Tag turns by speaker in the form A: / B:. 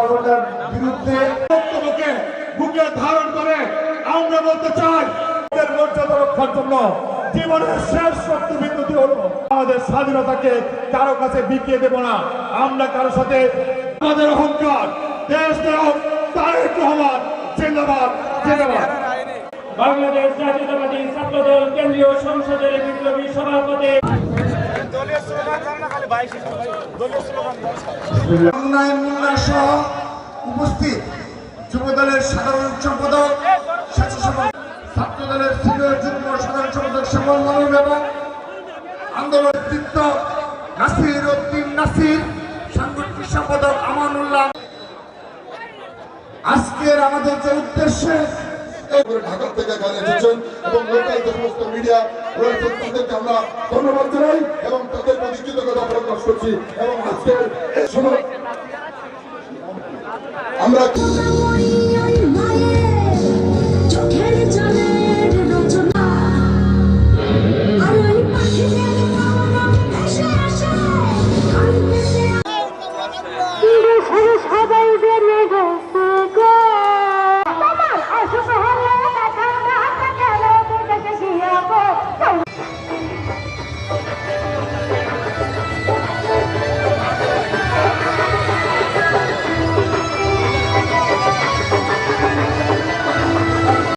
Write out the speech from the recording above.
A: বর্বরতার বিরুদ্ধে বক্তব্যকে বুকে ধারণ করে আমরা বলতে চাই মর্যাদা রক্ষার জন্য জীবনের শেষ শক্তি বিন্দুটি আমাদের স্বাধীনতাকে কারও কাছে
B: বিকিয়ে দেব না। আমরা কারও সাথে, আমাদের অহংকার, দেশ তারেক রহমান, জিন্দাবাদ
A: জিন্দাবাদ।
C: বাংলাদেশ জাতীয়তাবাদী
A: ছাত্রদল কেন্দ্রীয় সংসদের
C: বিপ্লবী সভাপতি
A: উপস্থিত যুবদলের সাধারণ সম্পাদক ছাত্র দলের সিনিয়র যুগ্ম সাধারণ সম্পাদক শ্যামল মানব এবং আন্দোলন নাসির উদ্দিন নাসির, সাংগঠনিক সম্পাদক আমানুল্লাহ। আজকের আমাদের যে উদ্দেশ্যে
D: ঢাকা থেকে এখানে এসেছেন এবং লোকাল যে সমস্ত মিডিয়া রয়েছেন তাদেরকে আমরা ধন্যবাদ জানাই এবং তাদের করছি এবং আজকের সময় আমরা